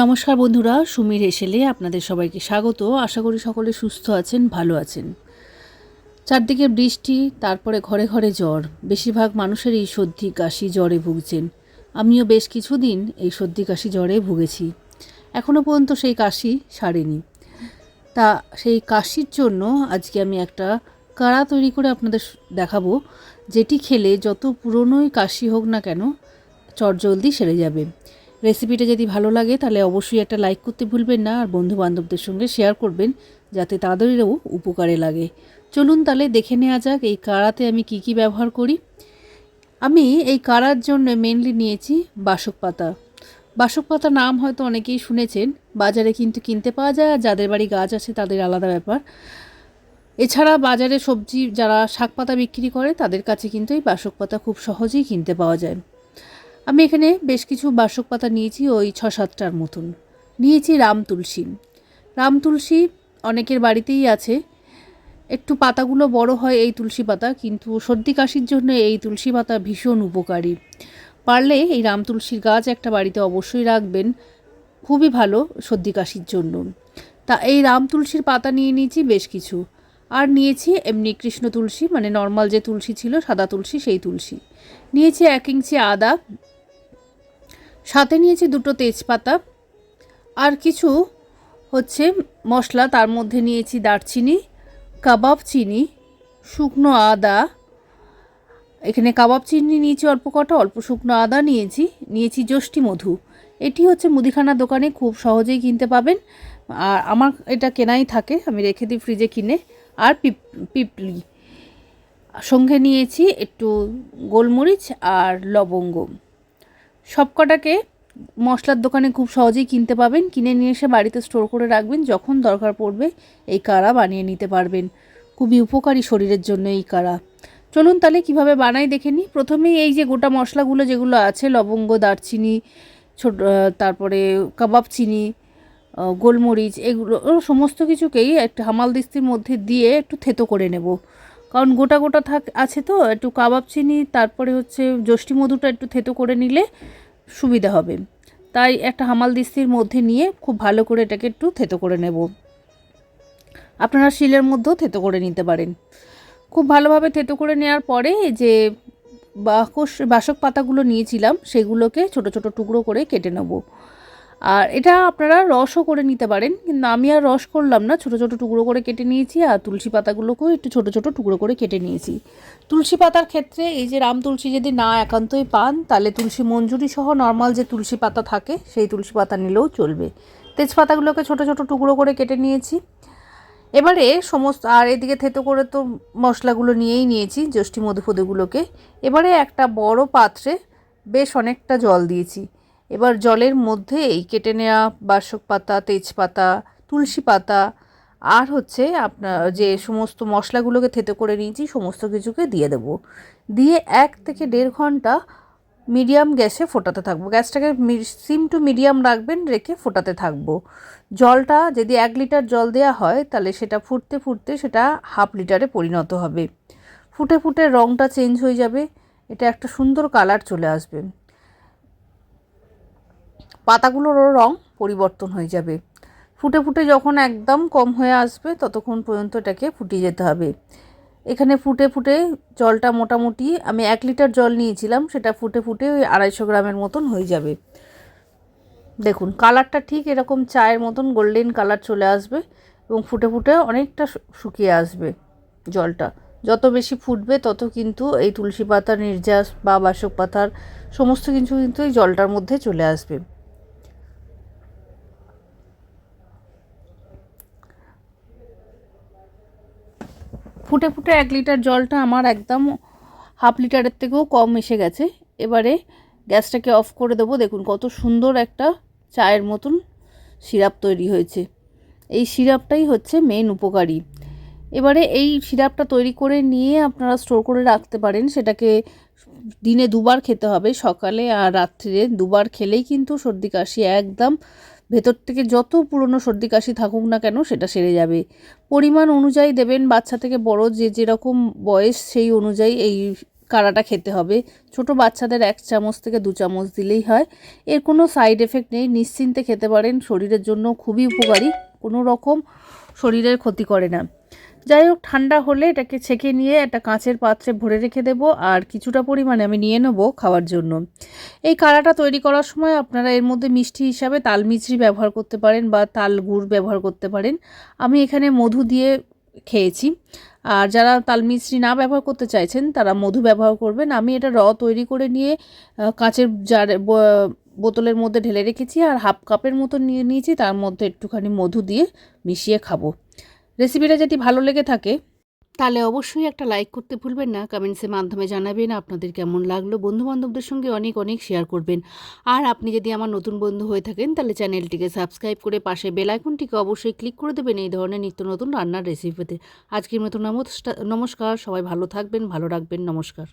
নমস্কার বন্ধুরা, সুমির হেসেলে আপনাদের সবাইকে স্বাগত। আশা করি সকলে সুস্থ আছেন, ভালো আছেন। চারদিকে বৃষ্টি, তারপরে ঘরে ঘরে জ্বর। বেশিরভাগ মানুষেরই সর্দি কাশি জ্বরে ভুগছেন। আমিও বেশ কিছুদিন এই সর্দি কাশি জ্বরে ভুগেছি। এখনও পর্যন্ত সেই কাশি সারেনি। তা সেই কাশির জন্য আজকে আমি একটা কাড়া তৈরি করে আপনাদের দেখাবো, যেটি খেলে যত পুরনোই কাশি হোক না কেন, চটজলদি সেরে যাবে। রেসিপিটা যদি ভালো লাগে, তাহলে অবশ্যই একটা লাইক করতে ভুলবেন না আর বন্ধু বান্ধবদের সঙ্গে শেয়ার করবেন, যাতে তাদেরও উপকারে লাগে। চলুন তাহলে দেখে নেওয়া যাক এই কাড়াতে আমি কি কি ব্যবহার করি। আমি এই কাড়ার জন্য মেনলি নিয়েছি বাসক পাতা। বাসক পাতা নাম হয়তো অনেকেই শুনেছেন, বাজারে কিন্তু কিনতে পাওয়া যায় আর যাদের বাড়ি গাছ আছে তাদের আলাদা ব্যাপার। এছাড়া বাজারে সবজি, যারা শাক পাতা বিক্রি করে, তাদের কাছে কিন্তু এই বাসক পাতা খুব সহজেই কিনতে পাওয়া যায়। আমি এখানে বেশ কিছু বাসক পাতা নিয়েছি ওই ছ সাতটার মতন। নিয়েছি রাম তুলসী। রাম তুলসী অনেকের বাড়িতেই আছে। একটু পাতাগুলো বড় হয় এই তুলসী পাতা, কিন্তু সর্দি কাশির জন্য এই তুলসী পাতা ভীষণ উপকারী। পারলে এই রাম তুলসীর গাছ একটা বাড়িতে অবশ্যই রাখবেন। খুবই ভালো সর্দি কাশির জন্য। তা এই রাম তুলসীর পাতা নিয়ে নিয়েছি বেশ কিছু। আর নিয়েছি এমনি কৃষ্ণ তুলসী মানে নর্মাল যে তুলসী ছিল, সাদা তুলসী, সেই তুলসী। নিয়েছি এক ইঞ্চি আদা সাথে নিয়েছি দুটো তেজপাতা আর কিছু হচ্ছে মশলা। তার মধ্যে নিয়েছি দারচিনি, কাবাব চিনি, শুকনো আদা। এখানে কাবাব চিনি নিয়েছি অল্প কটা, অল্প শুকনো আদা নিয়েছি নিয়েছি যষ্টি মধু। এটি হচ্ছে মুদিখানা দোকানে খুব সহজেই কিনতে পাবেন। আর আমার এটা কেনাই থাকে, আমি রেখে দিই ফ্রিজে কিনে। আর পিপ, পিপলি। সঙ্গে নিয়েছি একটু গোলমরিচ আর লবঙ্গ। সবকটাকে মশলার দোকানে খুব সহজেই কিনতে পাবেন। কিনে নিয়ে এসে বাড়িতে স্টোর করে রাখবেন। যখন দরকার পড়বে এই কাড়া বানিয়ে নিতে পারবেন। খুবই উপকারী শরীরের জন্য এই কাড়া চলুন তাহলে কীভাবে বানাই দেখে নিই। প্রথমেই এই যে গোটা মশলাগুলো যেগুলো আছে, লবঙ্গ, দারচিনি, ছোট তারপরে কাবাব চিনি গোলমরিচ, এগুলো সমস্ত কিছুকেই একটা হামাল দিস্তির মধ্যে দিয়ে একটু থেতো করে নেব। কারণ গোটা গোটা থাক, আছে তো, একটু কাবাব চিনি, তারপরে হচ্ছে যষ্টি মধুটা একটু থেতো করে নিলে সুবিধা হবে। তাই একটা হামাল দিস্তির মধ্যে নিয়ে খুব ভালো করে এটাকে একটু থেতো করে নেব। আপনারা শিলের মধ্যেও থেতো করে নিতে পারেন। খুব ভালোভাবে থেতো করে নেওয়ার পরে যে বাকস, বাসক পাতাগুলো নিয়েছিলাম, সেগুলোকে ছোট ছোট টুকরো করে কেটে নেব। আর এটা আপনারা রসও করে নিতে পারেন। কিন্তু আমি আর রস করলাম না। ছোটো ছোটো টুকরো করে কেটে নিয়েছি আর তুলসী পাতাগুলোকেও একটু ছোটো ছোটো টুকরো করে কেটে নিয়েছি। তুলসী পাতার ক্ষেত্রে এই যে রাম তুলসী যদি না একান্তই পান, তাহলে তুলসী মঞ্জুরি সহ নর্মাল যে তুলসী পাতা থাকে, সেই তুলসী পাতা নিলেও চলবে। তেজপাতাগুলোকে ছোটো ছোটো টুকরো করে কেটে নিয়েছি। এবারে সমস্ত, আর এদিকে থেতো করে তো মশলাগুলো নিয়েই নিয়েছি, জ্যৈষ্ঠী মধুফদুগুলোকে এবারে একটা বড় পাত্রে বেশ অনেকটা জল দিয়েছি। এবার জলের মধ্যে এই কেটে নেওয়া বাসক পাতা, তেজপাতা, তুলসী পাতা আর হচ্ছে আপনার যে সমস্ত মশলাগুলোকে থেতো করে নিয়েছি, সমস্ত কিছুকে দিয়ে দেবো। দিয়ে এক থেকে দেড় ঘণ্টা মিডিয়াম গ্যাসে ফোটাতে থাকব। গ্যাসটাকে সিম টু মিডিয়াম রাখবেন, রেখে ফোটাতে থাকব। জলটা যদি এক লিটার জল দেওয়া হয়, তাহলে সেটা ফুটতে ফুটতে সেটা হাফ লিটারে পরিণত হবে। ফুটে ফুটে রঙটা চেঞ্জ হয়ে যাবে, এটা একটা সুন্দর কালার চলে আসবে। পাতাগুলোরও রং পরিবর্তন হয়ে যাবে। ফুটে ফুটে যখন একদম কম হয়ে আসবে, ততক্ষণ পর্যন্ত এটাকে ফুটিয়ে যেতে হবে। এখানে ফুটে ফুটে জলটা মোটামুটি আমি এক লিটার জল নিয়েছিলাম, সেটা ফুটে ফুটে ওই আড়াইশো গ্রামের মতন হয়ে যাবে। দেখুন, কালারটা ঠিক এরকম চায়ের মতন গোল্ডেন কালার চলে আসবে এবং ফুটে ফুটে অনেকটা শুকিয়ে আসবে জলটা। যত বেশি ফুটবে, তত কিন্তু এই তুলসী পাতার, নির্যাস বা বাসক পাতার সমস্ত কিছু কিন্তু এই জলটার মধ্যে চলে আসবে। ফুটে ফুটে এক লিটার জলটা আমার একদম হাফ লিটারের থেকেও কম এসে গেছে। এবারে গ্যাসটাকে অফ করে দেবো। দেখুন কত সুন্দর একটা চায়ের মতন সিরাপ তৈরি হয়েছে। এই সিরাপটাই হচ্ছে মেন উপকারী। এবারে এই সিরাপটা তৈরি করে নিয়ে আপনারা স্টোর করে রাখতে পারেন। সেটাকে দিনে দুবার খেতে হবে। সকালে আর রাত্রিরে দুবার খেলেই কিন্তু সর্দি কাশি একদম ভেতর থেকে যত পুরনো সর্দি কাশি থাকুক না কেন সেটা সেরে যাবে। পরিমাণ অনুযায়ী দেবেন, বাচ্চা থেকে বড় যে যেরকম বয়স সেই অনুযায়ী এই কাড়াটা খেতে হবে। ছোট বাচ্চাদের এক চামচ থেকে দু চামচ দিলেই হয়। এর কোনো সাইড এফেক্ট নেই, নিশ্চিন্তে খেতে পারেন, শরীরের জন্য খুবই উপকারী। কোনো রকম শরীরের ক্ষতি করে না। যাই হোক, ঠান্ডা হলে এটাকে ছেঁকে নিয়ে একটা কাঁচের পাত্রে ভরে রেখে দেব আর কিছুটা পরিমাণে আমি নিয়ে নেব খাওয়ার জন্য। এই কাড়াটা তৈরি করার সময় আপনারা এর মধ্যে মিষ্টি হিসাবে তাল মিছরি ব্যবহার করতে পারেন বা তাল গুড় ব্যবহার করতে পারেন। আমি এখানে মধু দিয়ে খেয়েছি। আর যারা তাল মিছরি না ব্যবহার করতে চাইছেন, তারা মধু ব্যবহার করবেন। আমি এটা র তৈরি করে নিয়ে কাঁচের জারে বোতলের মধ্যে ঢেলে রেখেছি আর হাফ কাপের মতো নিয়ে নিয়েছি। তার মধ্যে একটুখানি মধু দিয়ে মিশিয়ে খাব। রেসিপিটা যদি ভালো লেগে থাকে, তাহলে অবশ্যই একটা লাইক করতে ভুলবেন না। কমেন্টসের মাধ্যমে জানাবেন আপনাদের কেমন লাগল। বন্ধু বান্ধবদের সঙ্গে অনেক অনেক শেয়ার করবেন। আর আপনি যদি আমার নতুন বন্ধু হয়ে থাকেন, তাহলে চ্যানেলটিকে সাবস্ক্রাইব করে পাশে বেলাইকনটিকে অবশ্যই ক্লিক করে দেবেন এই ধরনের নিত্য নতুন রান্নার রেসিপিতে আজকের মতো নমস্কার। সবাই ভালো থাকবেন, ভালো রাখবেন। নমস্কার।